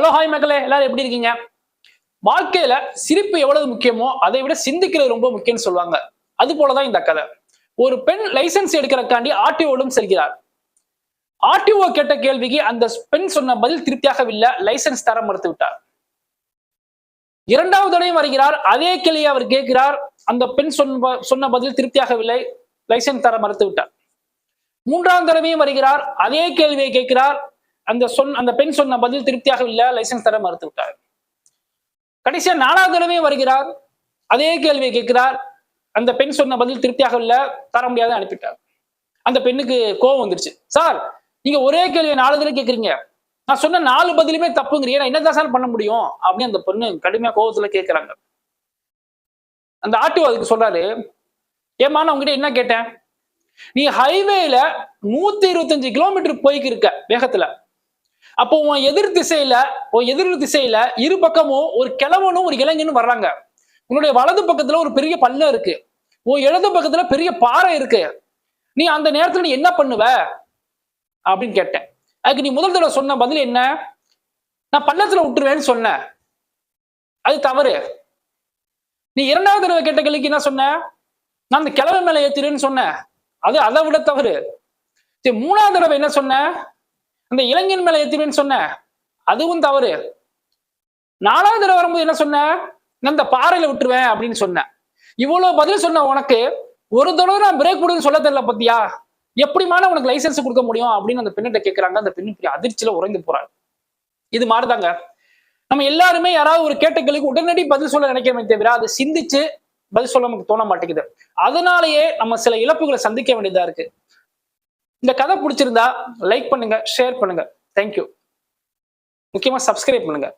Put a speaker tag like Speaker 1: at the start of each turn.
Speaker 1: Hello hi மக்களே. எல்லாரும் எப்படி இருக்கீங்க? வாழ்க்கையில சிரிப்பு எவ்வளவு முக்கியமோ அதை விட சிந்திக்கிறது ரொம்ப முக்கியம்னு சொல்லுவாங்க. அது போலதான் இந்த கதை. ஒரு பெண் லைசென்ஸ் எடுக்கிறக்காண்டி ஆர்டிஓடும் செல்கிறார். ஆர்டிஓ கேட்ட கேள்விக்கு அந்த பெண் சொன்ன பதில் திருப்தியாகவில்லை லைசன்ஸ் தர மறுத்து விட்டார் இரண்டாவது தடையும் வருகிறார். அதே கேள்வியை அவர் கேட்கிறார். அந்த பெண் சொன்ன சொன்ன பதில் திருப்தியாகவில்லை லைசென்ஸ் தர மறுத்து விட்டார் மூன்றாம் தடவையும் வருகிறார். அதே கேள்வியை கேட்கிறார். அந்த சொன் அந்த பெண் சொன்ன பதில் திருப்தியாக இல்லை லைசென்ஸ் தர மறுத்து விட்டார் கடைசியா நாலாவது தடவை வருகிறார். அதே கேள்வியை கேட்கிறார். அந்த பெண் சொன்ன பதில் திருப்தியாக இல்லை தர முடியாத அனுப்பிட்டார். அந்த பெண்ணுக்கு கோபம் வந்துருச்சு. சார் நீங்க ஒரே கேள்வியை நாலு தடவை கேட்குறீங்க. நான் சொன்ன நாலு பதிலுமே தப்புங்கிறீங்க. நான் என்னதான் சார் பண்ண முடியும்? அப்படின்னு அந்த பொண்ணு கடுமையா கோபத்துல கேட்கிறாங்க. அந்த ஆட்டோ அதுக்கு சொல்றாரு. ஏமா நான் உங்ககிட்ட என்ன கேட்டேன்? நீ ஹைவேல நூத்தி இருபத்தஞ்சு கிலோமீட்டர் போய்க்கு இருக்க வேகத்துல. அப்போ உன் எதிர் திசையில உன் எதிர் திசையில இரு பக்கமும் ஒரு கிழவனும் ஒரு இளைஞனும் வர்றாங்க. உன்னுடைய வலது பக்கத்துல ஒரு பெரிய பள்ளம் இருக்கு. உன் இடது பக்கத்துல பெரிய பாறை இருக்கு. நீ அந்த நேரத்துல நீ என்ன பண்ணுவ? அப்படின்னு கேட்டேன். அதுக்கு நீ முதல் தடவை சொன்ன பதில் என்ன? நான் பள்ளத்துல விட்டுருவேன்னு சொன்னேன் அது தவறு. நீ இரண்டாவது தடவை கேட்ட கேள்விக்கு என்ன சொன்ன? நான் அந்த கிழவை மேல ஏத்திருன்னு சொன்னேன் அது அதை விட தவறு. சரி மூணாவது தடவை என்ன சொன்ன? அந்த இளைஞன் மேல ஏத்திருவேன்னு சொன்ன. அதுவும் தவறு. நாலாவது தடவை வரும்போது என்ன சொன்ன? நான் இந்த பாறையில விட்டுருவேன் அப்படின்னு சொன்னேன் இவ்வளவு பதில் சொன்ன உனக்கு ஒரு தடவை நான் பிரேக் கொடுன்னு சொல்ல தெரியல பத்தியா? எப்படிமான உனக்கு லைசன்ஸ் கொடுக்க முடியும்? அப்படின்னு அந்த பெண்ணிட்ட கேட்கறாங்க அந்த பெண்ணு பெரிய அதிர்ச்சியில உறைந்து போறாரு இது மாறுதாங்க. நம்ம எல்லாருமே யாராவது ஒரு கேட்ட கேள்விக்கு உடனடி பதில் சொல்ல நினைக்கிறமே தவிர அதை சிந்திச்சு பதில் சொல்ல நமக்கு தோண மாட்டேங்குது. அதனாலேயே நம்ம சில இழப்புகளை சந்திக்க வேண்டியதா இருக்கு. இந்த கதை பிடிச்சிருந்தா லைக் பண்ணுங்க ஷேர் பண்ணுங்க. தேங்க்யூ முக்கியமாக சப்ஸ்கிரைப் பண்ணுங்க.